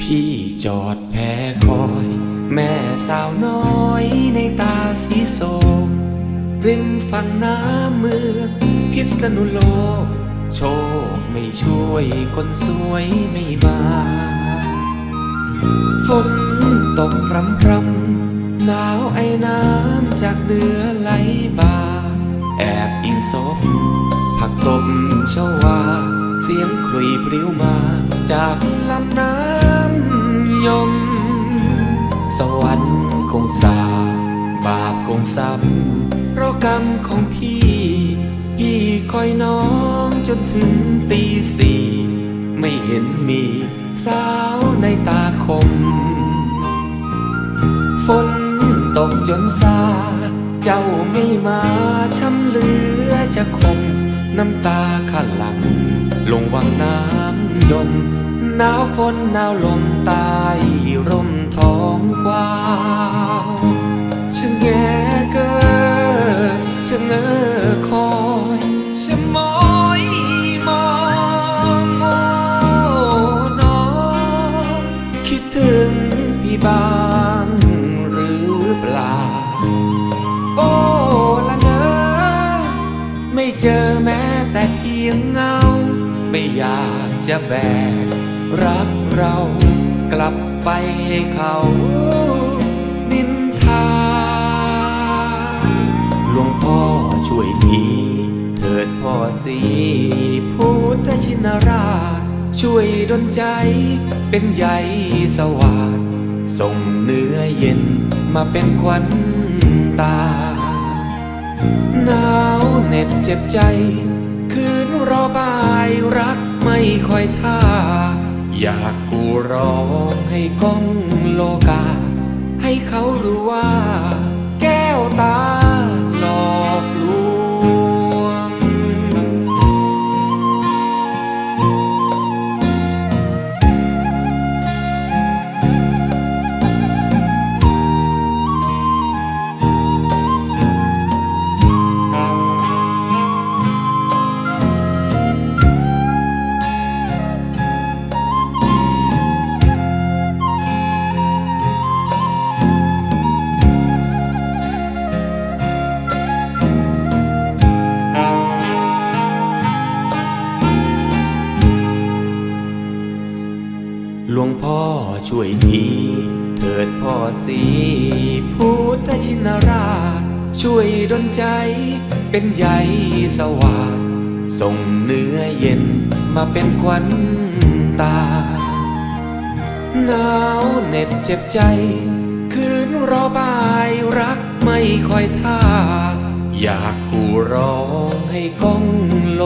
พี่จอดแพ้คอย แม่สาวน้อยในตาสีโสมริมฝั่งน้ำเมืองพิษณุโลก โชคไม่ช่วยคนสวยไม่มาฝนตกรำพรำหนาวไอ้น้ำจากเหนือไหลบ่าแอบอิงศพผักตบเชาวา เสียงคลุยปลิวมาจากลำน้ำยม สวรรค์คงสาบาปคงซ้ำเพราะกรรมของพี่ พี่คอยน้อง จนถึงตีสี่ไม่เห็นมีสาวในตาคม ฝนตกจนซา เจ้าไม่มาช้ำเหลือจะคม น้ำตาขันหลัง ลงวังน้ำยม หนาวฝนหนาวลมตาย ลา โอ้ละเนอไม่เจอแม้แต่เพียงเงา ไม่อยากจะแบก รักเรากลับไปให้เขานินทา หลวงพ่อช่วยทีเถิดพ่อสีพุทธชินราชช่วยดลใจเป็นใยสว่าง ส่งเนื้อเย็นมาเป็นควันตา หนาวเหน็บเจ็บใจ คืนรอบายรักไม่ค่อยท่า อยากกูร้องให้ก้องโลกา ให้เขารู้ว่า ช่วยที เถิดพ่อสีพุทธชินราช ช่วยดลใจเป็นใยสว่างส่งเนื้อเย็นมาเป็นควันตา หนาวเหน็บเจ็บใจ คืนรอบายรักไม่ค่อยท่า อยากกูร้องให้ก้องโล